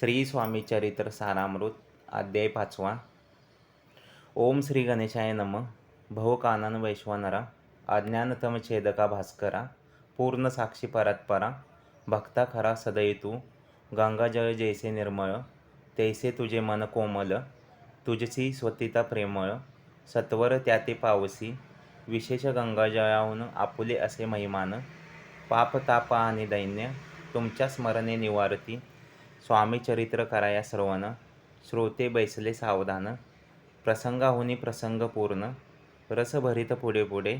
श्री स्वामी चरित्र सारामृत अध्याय पाचवा. ओम श्री गणेशाय नम. भवकानन वैश्वानरा. अज्ञानतम छेदका भास्करा. पूर्ण साक्षी परत्परा भक्ता खरा सदय सदयितू गंगाजळ जैसे निर्मळ. तैसे तुझे मन कोमल. तुझसी स्वतिता प्रेमळ. सत्वर त्या ते पावसी. विशेष गंगाजळाहून आपुले असे महिमान. पाप ताप आणि दैन्य तुमच्या स्मरणे निवारती. स्वामी चरित्र कराया श्रवण श्रोते बैसले सावधान. प्रसंगाहुनी प्रसंग पूर्ण. रसभरित पुढे पुढे.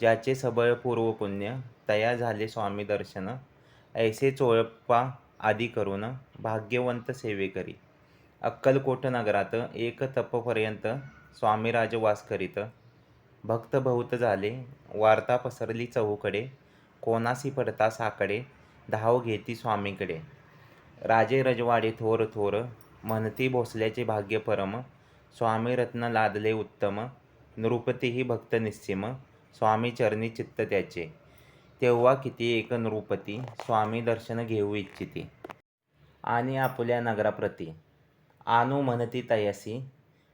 ज्याचे सबळ पूर्व पुण्य तया झाले स्वामी दर्शन. ऐसे चोळप्पा आदी करून भाग्यवंत सेवेकरी अक्कलकोट नगरात एक तपपर्यंत स्वामीराज वास करीत. भक्त बहुत झाले वार्ता पसरली चहूकडे कोणासी पडता साकडे धाव घेती स्वामीकडे. राजे रजवाडे थोर थोर म्हणती भोसल्याचे भाग्य परम स्वामी रत्न लादले उत्तम नृपतीही भक्त निस्सिम स्वामी चरणी चित्त त्याचे. तेव्हा किती एक नृपती स्वामी दर्शन घेऊ इच्छिती. आणि आपल्या नगराप्रती. आणू म्हणती तयासी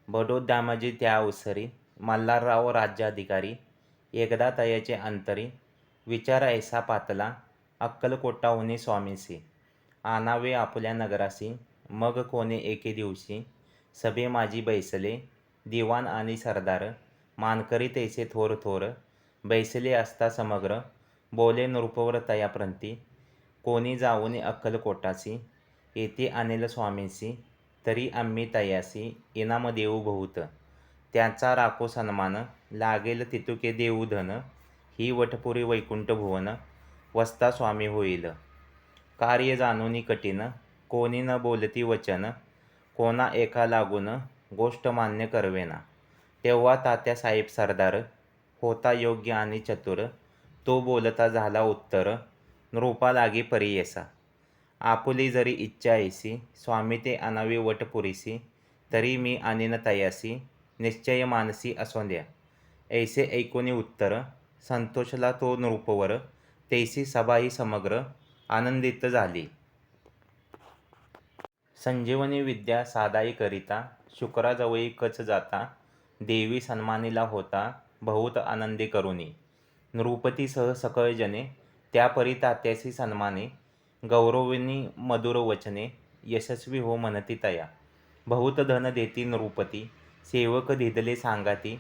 बडोद्यामाजी त्या उसरी मल्हारराव राज्याधिकारी एकदा तयाचे अंतरी विचार ऐसा पातला अक्कलकोटाहुनी स्वामीसी. आणावे आपुल्या नगरासी. मग कोणे एके दिवशी? सभे माझी बैसले दिवाण आणि सरदार. मानकरी तैसे थोर थोर. बैसले असता समग्र. बोले नृपवर तयाप्रंती. कोणी जाऊन अक्कलकोटासी येथे आणेल स्वामींसी. तरी आम्ही तयासी. इनाम देऊ बहुत. त्याचा राखो सन्मान. लागेल तितुके देऊ धन ही वटपुरी वैकुंठ भुवन. वस्ता स्वामी होईल. कार्य जाणूनी कठीण कोणी न बोलती वचन कोणा एका लागून गोष्ट मान्य करवेना. तेव्हा तात्या साहेब सरदार होता योग्य आणि चतुर तो बोलता झाला उत्तर नृपा लागी परियेसा. आपुली जरी इच्छा ऐसी स्वामी ते अनावी वटपुरीसी तरी मी आणीन तयासी निश्चय मानसी असोंद्या ऐसे ऐकोनी उत्तर संतोषला तो नृपवर तैसी सभाही समग्र आनंदित झाली. संजीवनी विद्या सादाई करिता शुक्राजवळी कच जाता देवी सन्मानिला होता बहुत आनंदी करुणी नृपतीसह सकळजने त्या परी तात्यासी सन्माने गौरविनी मधुर वचने यशस्वी हो म्हणती तया. बहुत धन देती नृपती सेवक धिदले सांगाती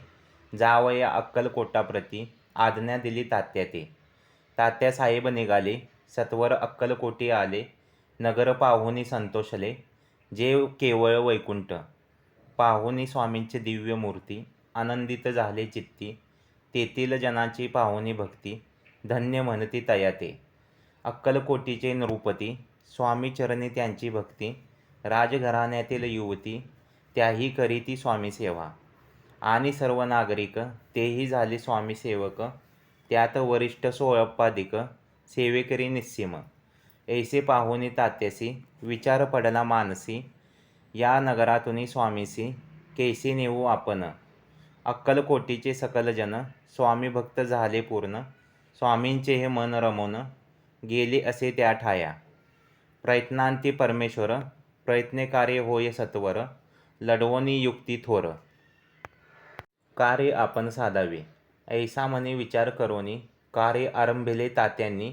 जावया अक्कलकोटाप्रती आज्ञा दिली तात्या ते तात्या साहेब निघाले सत्वर अक्कलकोटी आले नगर पाहुनी संतोषले जे केवळ वैकुंठ. पाहुनी स्वामींची दिव्य मूर्ती आनंदित झाले चित्ती तेथील जनाची पाहुनी भक्ती धन्य म्हणती तयाते. अक्कलकोटीचे नृपती स्वामी चरणी त्यांची भक्ती राजघराण्यातील युवती त्याही करीती स्वामी सेवा. आणि सर्व नागरिक तेही झाले स्वामीसेवक त्यात वरिष्ठ सोळप्पाधिक सेवेकरी निस्सीम. ऐसे पाहुनी तात्यासी विचार पडला मानसी या नगरातून स्वामीसी कैसे नेऊ आपण? अक्कलकोटीचे सकल जन स्वामी भक्त झाले पूर्ण स्वामींचे हे मन रमवून गेले असे त्या ठाया. प्रयत्नांती परमेश्वर प्रयत्नकार्य होय सत्वर लढवणी युक्ती थोर. कार्य आपण साधावे? ऐसा मने विचार करोनी कार्य आरंभिले तात्यांनी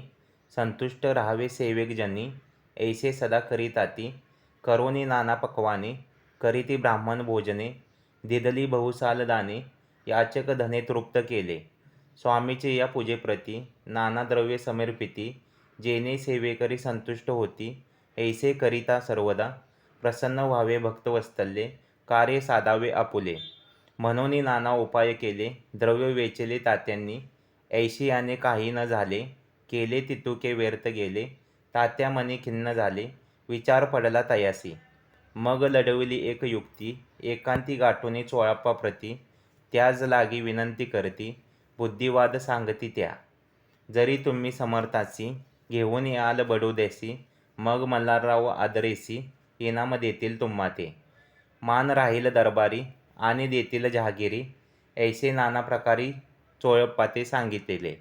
संतुष्ट राहावे सेवेकजनी ऐसे सदा करीताती करोनी नाना पक्वाने करीती ब्राह्मण भोजने दिदली बहुसाल दाने याचक धने तृप्त केले. स्वामीचे या पूजेप्रती नाना द्रव्ये समर्पिती जेने सेवेकरी संतुष्ट होती ऐसे करिता सर्वदा प्रसन्न व्हावे भक्तवत्सल्ये कार्य साधावे आपुले. म्हणून नाना उपाय केले द्रव्य वेचले तात्यांनी ऐशियाने काही न झाले. केले तितुके व्यर्थ गेले. तात्या मनी खिन्न झाले. विचार पडला तयासी. मग लढविली एक युक्ती. एकांती गाठोनी चोळाप्पाप्रती त्याज लागी विनंती करती. बुद्धिवाद सांगती त्या. जरी तुम्ही समर्थासी घेऊन याल बडोदेसी मग मल्हारराव आदरेसी. इनाम देतील तुम्हा ते मान राहील दरबारी. आणि देतील जहागिरी. ऐसे नाना प्रकारी चोळप्पाते सांगितले.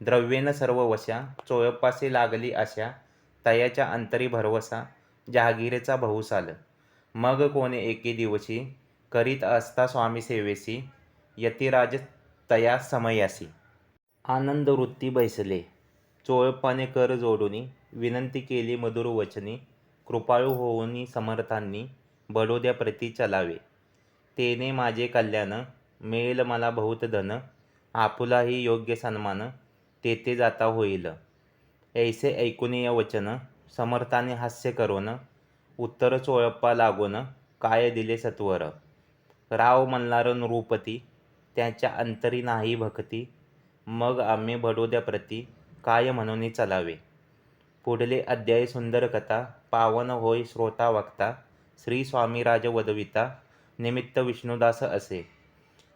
द्रव्येन सर्व वशा चोळप्पासे लागली आशा तयाच्या अंतरी भरवसा जहागीरचा भाऊसाल. मग कोणे एके दिवशी करीत असता स्वामी सेवेसी यतिराज तया समयासी. आनंद वृत्ती बैसले. चोळप्पाने कर जोडूनी विनंती केली मधुर वचनी कृपाळू होऊनी समर्थांनी बडोद्या प्रती चलावे. तेने माझे कल्याण मिळेल मला बहुत धन आपुलाही योग्य सन्मान तेथे जाता होईल. ऐसे ऐकुनीय वचन समर्थाने हास्य करून उत्तर चोळप्पा लागून काय दिले सत्वर? राव म्हणणार नृपती त्याच्या अंतरी नाही भक्ती मग आम्ही बडोद्याप्रती काय म्हणून चलावे? पुढले अध्याय सुंदर कथा पावन होय श्रोता वक्ता श्री स्वामीराज वदविता निमित्त विष्णुदास असे.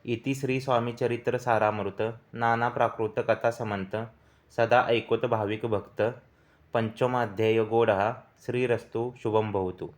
इति श्री स्वामीचरित्र सारामृत नाना प्राकृत कथा समंत सदा ऐकोत भाविक भक्त पंचमाध्याय गोड हा श्रीरस्तु शुभम भवतु.